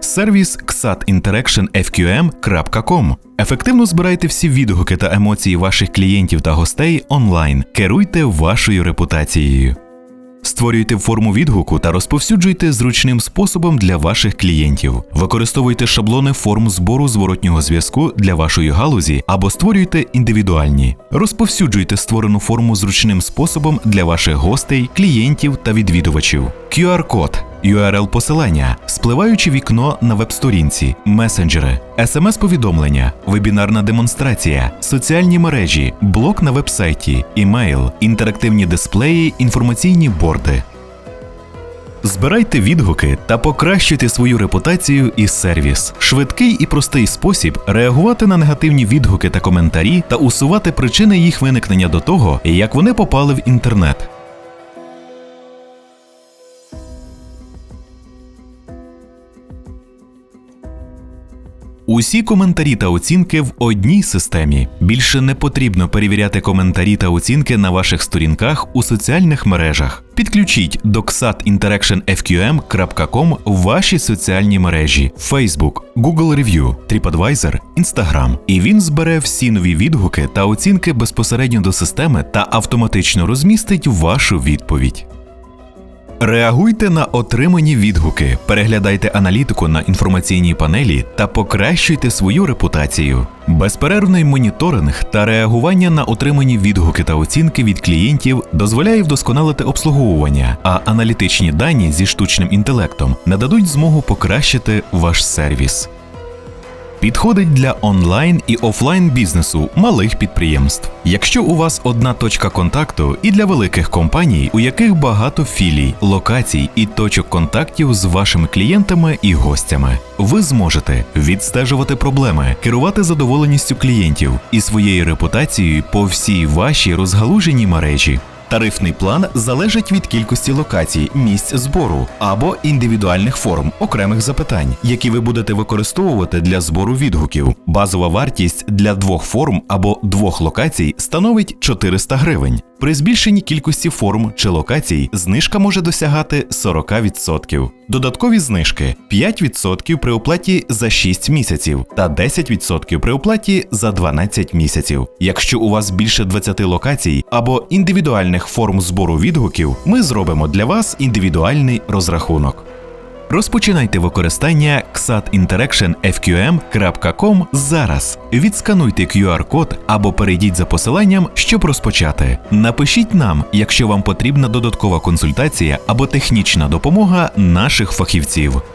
Сервіс xatinteractionfqm.com. Ефективно збирайте всі відгуки та емоції ваших клієнтів та гостей онлайн. Керуйте вашою репутацією. Створюйте форму відгуку та розповсюджуйте зручним способом для ваших клієнтів. Використовуйте шаблони форм збору зворотнього зв'язку для вашої галузі або створюйте індивідуальні. Розповсюджуйте створену форму зручним способом для ваших гостей, клієнтів та відвідувачів. QR-код. URL посилання, спливаюче вікно на веб-сторінці, месенджери, смс-повідомлення, вебінарна демонстрація, соціальні мережі, блок на вебсайті, імейл, інтерактивні дисплеї, інформаційні борди. Збирайте відгуки та покращуйте свою репутацію і сервіс. Швидкий і простий спосіб реагувати на негативні відгуки та коментарі та усувати причини їх виникнення до того, як вони попали в інтернет. Усі коментарі та оцінки в одній системі. Більше не потрібно перевіряти коментарі та оцінки на ваших сторінках у соціальних мережах. Підключіть до xatinteractionfqm.com ваші соціальні мережі Facebook, Google Review, TripAdvisor, Instagram. І він збере всі нові відгуки та оцінки безпосередньо до системи та автоматично розмістить вашу відповідь. Реагуйте на отримані відгуки, переглядайте аналітику на інформаційній панелі та покращуйте свою репутацію. Безперервний моніторинг та реагування на отримані відгуки та оцінки від клієнтів дозволяє вдосконалити обслуговування, а аналітичні дані зі штучним інтелектом нададуть змогу покращити ваш сервіс. Підходить для онлайн і офлайн бізнесу малих підприємств. Якщо у вас одна точка контакту і для великих компаній, у яких багато філій, локацій і точок контактів з вашими клієнтами і гостями, ви зможете відстежувати проблеми, керувати задоволеністю клієнтів і своєю репутацією по всій вашій розгалуженій мережі. Тарифний план залежить від кількості локацій, місць збору або індивідуальних форм окремих запитань, які ви будете використовувати для збору відгуків. Базова вартість для двох форм або двох локацій становить 400 гривень. При збільшенні кількості форм чи локацій знижка може досягати 40%. Додаткові знижки 5% при оплаті за 6 місяців та 10% при оплаті за 12 місяців. Якщо у вас більше 20 локацій або індивідуальних форм збору відгуків, ми зробимо для вас індивідуальний розрахунок. Розпочинайте використання xatinteractionfqm.com зараз. Відскануйте QR-код або перейдіть за посиланням, щоб розпочати. Напишіть нам, якщо вам потрібна додаткова консультація або технічна допомога наших фахівців.